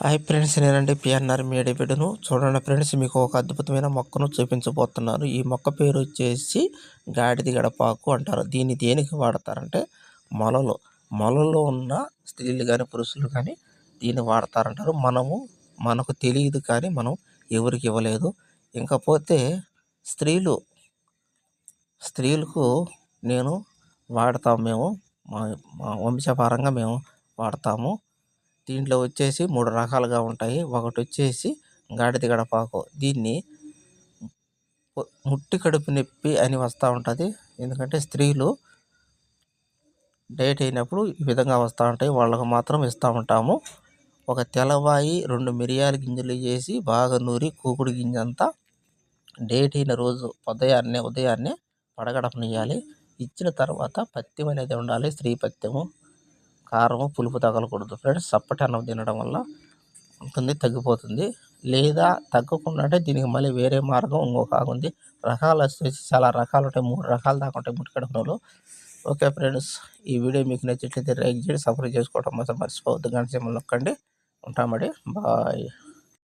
Hi friends నేనండి PNR మేడిబిడ్డను చూడండి ఫ్రెండ్స్ మీకు ఒక అద్భుతమైన మొక్కను చూపించబోతున్నాను. ఈ మొక్క పేరు వచ్చేసి గాడిది గడపాకు అంటారు. దీన్ని దేనికి వాడతారంటే మొలలు మొలలో ఉన్న స్త్రీలు కానీ పురుషులు కానీ దీన్ని వాడతారంటారు. మనము మనకు తెలియదు కానీ మనం ఎవరికి ఇవ్వలేదు. ఇంకపోతే స్త్రీలు స్త్రీలకు నేను వాడతాం మేము మా మా వంశపారంగా మేము వాడతాము. దీంట్లో వచ్చేసి మూడు రకాలుగా ఉంటాయి. ఒకటి వచ్చేసి గాడిద గడపాకు దీన్ని ముట్టి కడుపు నొప్పి అని వస్తూ ఉంటుంది. ఎందుకంటే స్త్రీలు డేట్ అయినప్పుడు ఈ విధంగా వస్తూ ఉంటాయి. వాళ్ళకు మాత్రం ఇస్తూ ఉంటాము. ఒక తెల్లవాయి రెండు మిరియాల గింజలు వేసి బాగా నూరి కూకుడు గింజ అంతా డేట్ అయిన రోజు ఉదయాన్నే ఉదయాన్నే పడగడపనియాలి ఇచ్చిన తర్వాత పత్యం అనేది ఉండాలి. స్త్రీ పత్యము. కారము పులుపు తగలకూడదు ఫ్రెండ్స్. చప్పటి అన్నం తినడం వల్ల ఉంటుంది తగ్గిపోతుంది. లేదా తగ్గకుండా అంటే దీనికి మళ్ళీ వేరే మార్గం ఇంకొక ఉంది. రకాలు వచ్చేసి చాలా రకాలు ఉంటాయి. మూడు రకాలు దాకా ఉంటాయి ముట్టుకడంలో ఓకే ఫ్రెండ్స్ ఈ వీడియో మీకు నచ్చినట్లయితే లైక్ చేయండి సబ్స్క్రైబ్ చేసుకోవడం మాత్రం మర్చిపోవద్దు. గంట సింబల్ నొక్కండి. ఉంటామండి. బాయ్.